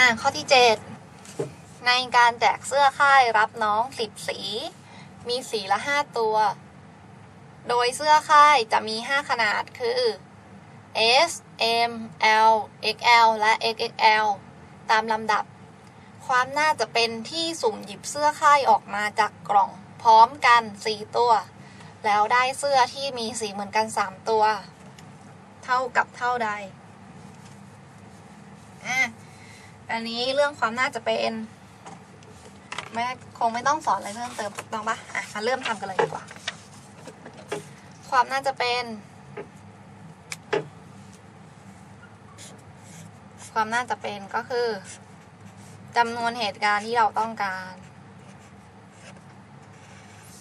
อ่าข้อที่เจ็ดในการแจกเสื้อค่ายรับน้องสิบสี มีสีละห้าตัว โดยเสื้อค่ายจะมีห้าขนาดคือ S M L XL และ XXL ตามลำดับ ความน่าจะเป็นที่สุ่มหยิบเสื้อค่ายออกมาจากกล่อง พร้อมกัน 4 ตัว แล้วได้เสื้อที่มีสีเหมือนกัน 3 ตัว เท่ากับเท่าใดอะ อันนี้เรื่องความน่าจะเป็นไม่คงไม่ต้องสอนอะไรเพิ่มเติมถูกต้องปะอะมาเริ่มทำกันเลยดีกว่า ความน่าจะเป็น ความน่าจะเป็นก็คือจำนวนเหตุการณ์ที่เราต้องการ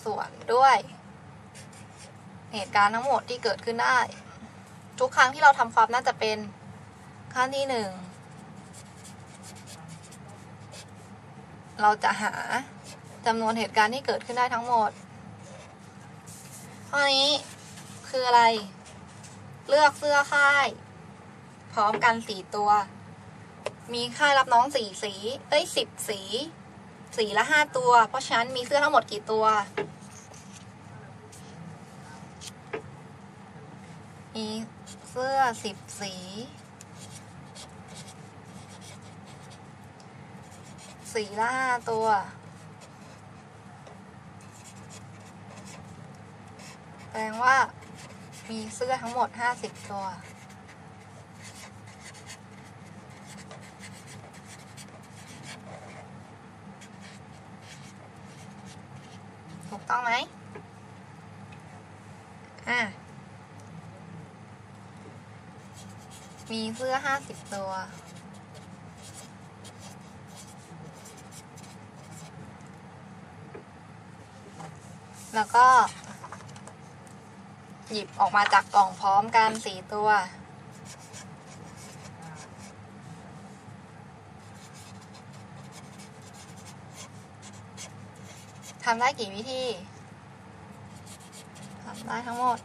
ส่วนด้วย เหตุการณ์ทั้งหมดที่เกิดขึ้นได้ ทุกครั้งที่เราทำความน่าจะเป็นขั้นที่หนึ่ง เราจะหาจำนวนเหตุการณ์ที่เกิดขึ้นได้ทั้งหมด ข้อนี้คืออะไร เลือกเสื้อค่าย พร้อมกันสี่ตัว มีค่ายรับน้องสี่สี เอ้ยสิบสี สีละห้าตัว เพราะฉะนั้นมีเสื้อทั้งหมดกี่ตัว มีเสื้อสิบสี สีละห้าตัว แปลว่า มีเสื้อทั้งหมดห้าสิบตัว ถูกต้องไหมอะมีเสื้อห้าสิบตัว แล้วก็ หยิบออกมาจากกล่องพร้อมกันสี่ตัว ทำได้กี่วิธี ทำได้ทั้งหมด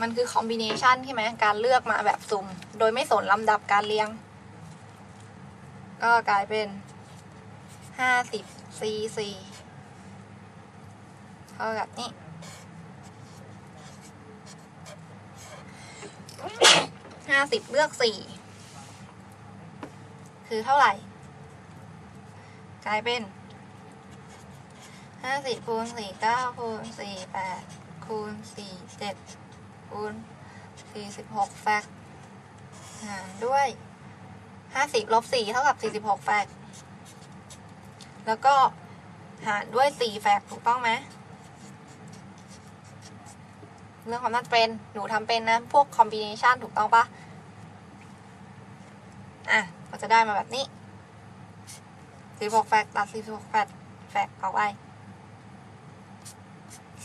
มันคือคอมบิเนชันใช่ไหม การเลือกมาแบบสุ่ม โดยไม่สนลำดับการเรียง ก็กลายเป็นห้าสิบซีซี เท่ากับนี่ห้าสิบเลือกสี่ คือเท่าไหร่ กลายเป็นห้าสิบคูณสี่เก้าคูณสี่แปดคูณสี่เจ็ดคูณสี่สิบหกแฟกหารด้วยห้าสิบลบสี่เท่ากับสี่สิบหกแฟกแล้วก็หารด้วยสี่แฟกถูกต้องไหม เรื่องความน่าจะเป็น หนูทำเป็นนะ พวกคอมบิเนชันถูกต้องปะอะก็จะได้มาแบบนี้สิบหกแฟกตัดสิบหกแฟกแฟกออกไป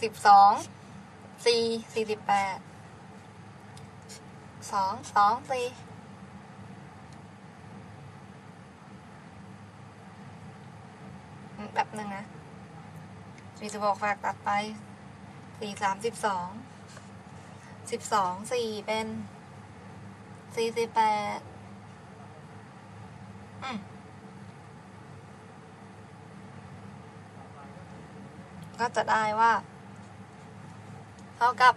สิบสองสี่สี่สิบแปดสองสองสี่แบบหนึ่งนะสี่สิบหกแฟกตัดไปสี่สามสิบสอง สิบสองสี่เป็นสี่สิบแปดอืมก็จะได้ว่า เท่ากับ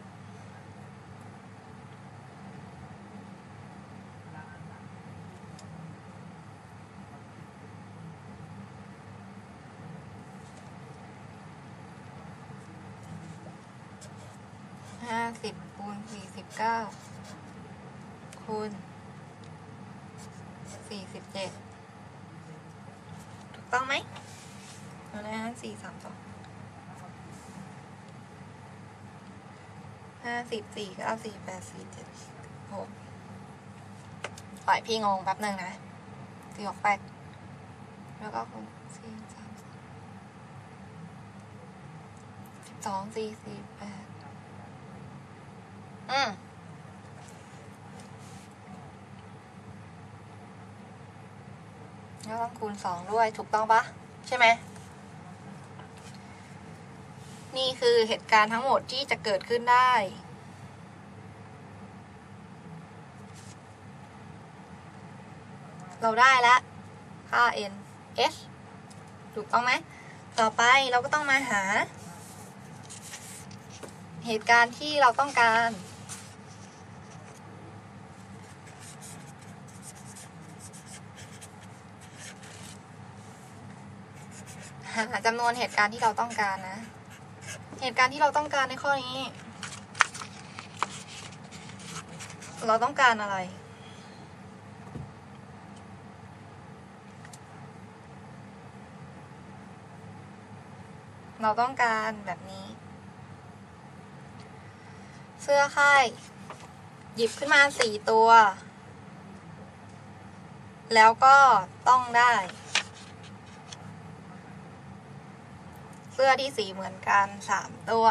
ห้าสิบคูณสี่สิบเก้าคูณสี่สิบเจ็ดถูกต้องไหมเอาละห้าสี่สามสองห้าสิบสี่เก้าสี่แปดสี่เจ็ดหกปล่อยพี่งงแป๊บหนึ่งนะสี่หกแปดแล้วก็คูณสี่สามสิบสองสี่สี่แปด อืมแล้วต้องคูณสองด้วยถูกต้องปะใช่ไหม นี่คือเหตุการณ์ทั้งหมดที่จะเกิดขึ้นได้เราได้แล้วค่า n h ถูกต้องไหม ต่อไปเราก็ต้องมาหา เหตุการณ์ที่เราต้องการ หาจำนวนเหตุการณ์ที่เราต้องการนะ เหตุการณ์ที่เราต้องการในข้อนี้ เราต้องการอะไร เราต้องการแบบนี้ เสื้อค่ายหยิบขึ้นมาสี่ตัว แล้วก็ต้องได้ เสื้อที่สีเหมือนกันสามตัว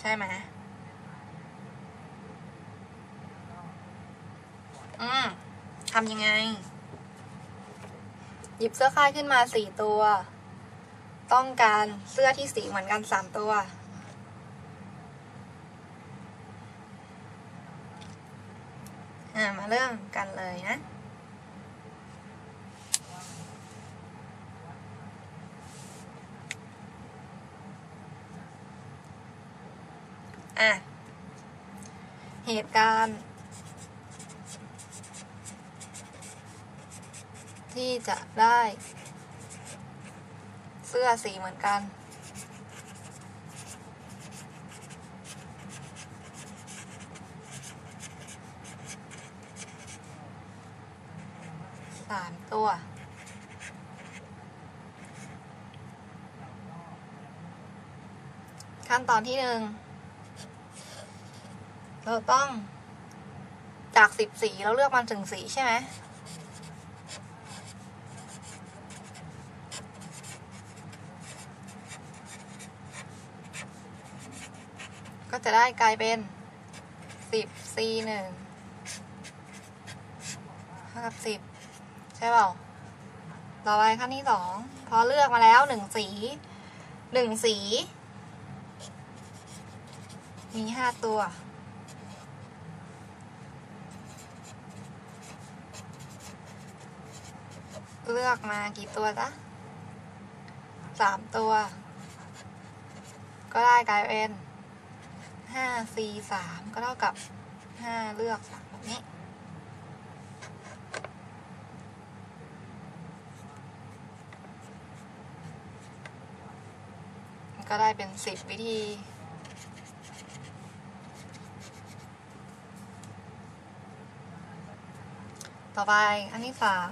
ใช่ไหมอืมทำยังไง หยิบเสื้อค่ายขึ้นมาสี่ตัว ต้องการเสื้อที่สีเหมือนกันสามตัวอ่ามาเริ่มกันเลยนะ อะ เหตุการณ์ ที่จะได้ เสื้อสีเหมือนกันสามตัว ขั้นตอนที่หนึ่ง เราต้องจากสิบสีเราเลือกมันถึงสีใช่ไหมก็จะได้กลายเป็นสิบ c หนึ่งเท่ากับสิบใช่เปล่าต่อไปขั้นที่สองพอเลือกมาแล้วหนึ่งสีหนึ่งสี มีห้าตัว เลือกมากี่ตัวจ๊ะสามตัว ก็ได้กลายเป็นห้าสี่สามก็เท่ากับห้าเลือกสามแบบนี้ ก็ได้เป็นสิบวิธีต่อไปอันที่สาม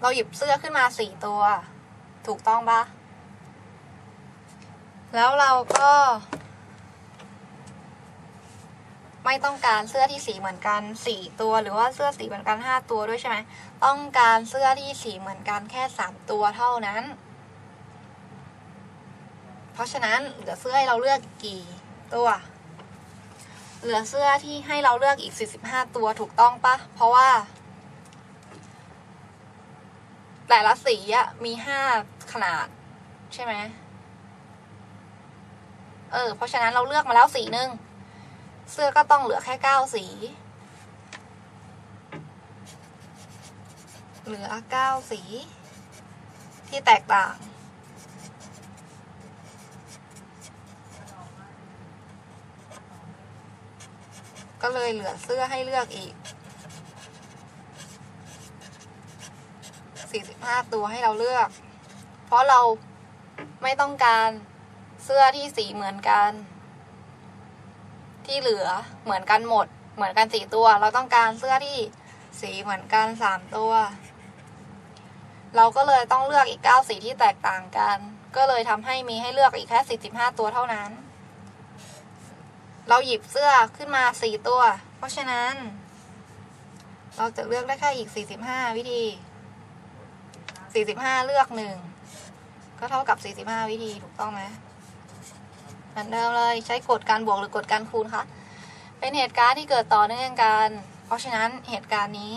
เราหยิบเสื้อขึ้นมาสี่ตัว ถูกต้องปะแล้วเราก็ ไม่ต้องการเสื้อที่สีเหมือนกันสี่ตัว หรือว่าเสื้อสีเหมือนกันห้าตัวด้วยใช่ไหมต้องการเสื้อที่สีเหมือนกันแค่สามตัวเท่านั้น เพราะฉะนั้นเหลือเสื้อให้เราเลือกกี่ตัวเหลือเสื้อที่ให้เราเลือกอีก 45 ตัวถูกต้องปะ เพราะว่า แต่ละสีอะมี5ขนาด ใช่ไหมเออ เพราะฉะนั้นเราเลือกมาแล้วสีหนึ่งเสื้อก็ต้องเหลือแค่9สี เหลือ9สี ที่แตกต่างก็เลยเหลือเสื้อให้เลือกอีก 45 ตัวให้เราเลือก เพราะเราไม่ต้องการเสื้อที่สีเหมือนกัน ที่เหลือเหมือนกันหมด เหมือนกันสี่ตัว เราต้องการเสื้อที่สีเหมือนกันสามตัว เราก็เลยต้องเลือกอีกเก้าสีที่แตกต่างกัน ก็เลยทำให้มีให้เลือกอีกแค่สี่สิบห้าตัวเท่านั้น เราหยิบเสื้อขึ้นมาสี่ตัว เพราะฉะนั้น เราจะเลือกได้แค่อีกสี่สิบห้าวิธี สี่สิบห้าเลือกหนึ่งก็เท่ากับสี่สิบห้าวิธีถูกต้องไหมเหมือนเดิมเลยใช้กฎการบวกหรือกฎการคูณคะเป็นเหตุการณ์ที่เกิดต่อเนื่องกัน เพราะฉะนั้นเหตุการณ์นี้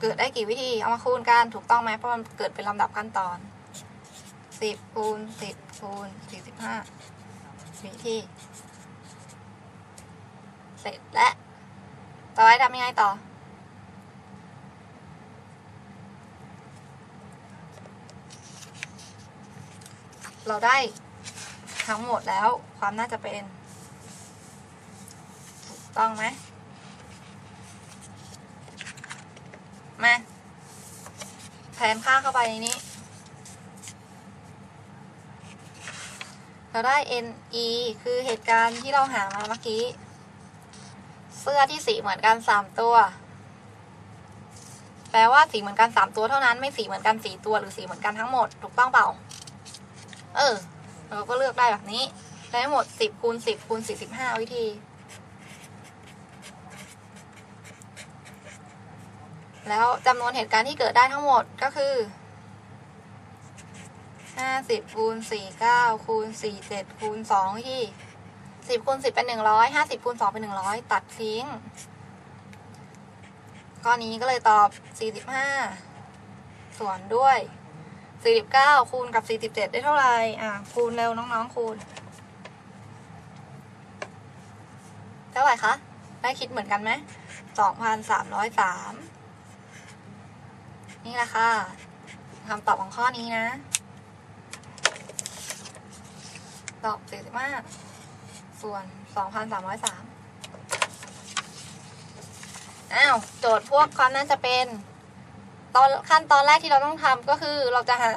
เกิดได้กี่วิธีเอามาคูณกันถูกต้องไหมเพราะมันเกิดเป็นลำดับขั้นตอนสิบคูณสิบคูณสี่สิบห้าวิธีเสเสร็จและต่อไปทำยังไงต่อ เราได้ทั้งหมดแล้วความน่าจะเป็นถูกต้องไหมมาแทนค่าเข้าไปในนี้ เราได้ NE คือเหตุการณ์ที่เราหามาเมื่อกี้ เสื้อที่สีเหมือนกันสามตัว แปลว่าสีเหมือนกันสามตัวเท่านั้นไม่สีเหมือนกันสี่ตัวหรือสีเหมือนกันทั้งหมด ถูกต้องเปล่า เออ เราก็เลือกได้แบบนี้ ได้หมดสิบคูณสิบคูณสี่สิบห้าวิธี แล้วจำนวนเหตุการณ์ที่เกิดได้ทั้งหมดก็คือห้าสิบคูณสี่เก้าคูณสี่เจ็ดคูณสองวิธีสิบคูณสิบเป็นหนึ่งร้อยห้าสิบคูณสองเป็นหนึ่งร้อยตัดทิ้งข้อนี้ก็เลยตอบสี่สิบห้าส่วนด้วย สี่สิบเก้าคูณกับสี่สิบเจ็ดได้เท่าไหร่ อะ คูณเร็วน้องๆ คูณ เท่าไหร่คะ ได้คิดเหมือนกันไหมสองพันสามร้อยสามนี่แหละค่ะคำตอบของข้อนี้นะ ตอบสี่สิบห้าส่วนสองพันสามร้อยสามอ้าว โจทย์พวกความน่าจะเป็น ตอนขั้นตอนแรกที่เราต้องทำก็คือเราจะหา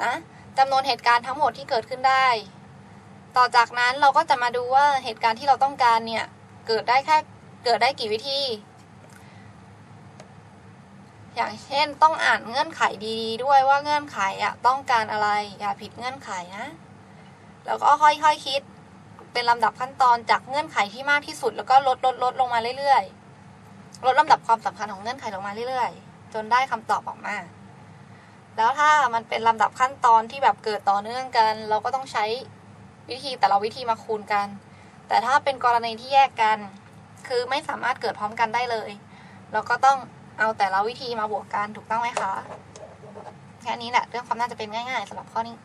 จำนวนเหตุการณ์ทั้งหมดที่เกิดขึ้นได้ ต่อจากนั้นเราก็จะมาดูว่าเหตุการณ์ที่เราต้องการเนี่ยเกิดได้แค่เกิดได้กี่วิธี อย่างเช่นต้องอ่านเงื่อนไขดี ๆ ด้วยว่าเงื่อนไขอะต้องการอะไรอย่าผิดเงื่อนไขนะ แล้วก็ค่อยๆคคิดเป็นลำดับขั้นตอนจากเงื่อนไขที่มากที่สุด แล้วก็ลดลดลดลงมาเรื่อยๆลดลำดับความสำคัญของเงื่อนไขลงมาเรื่อยๆ จนได้คำตอบออกมา แล้วถ้ามันเป็นลำดับขั้นตอนที่แบบเกิดต่อเนื่องกัน เราก็ต้องใช้วิธีแต่ละวิธีมาคูณกัน แต่ถ้าเป็นกรณีที่แยกกัน คือไม่สามารถเกิดพร้อมกันได้เลย เราก็ต้องเอาแต่ละวิธีมาบวกกันถูกต้องไหมคะ แค่นี้แหละเรื่องความน่าจะเป็นง่ายๆสำหรับข้อนี้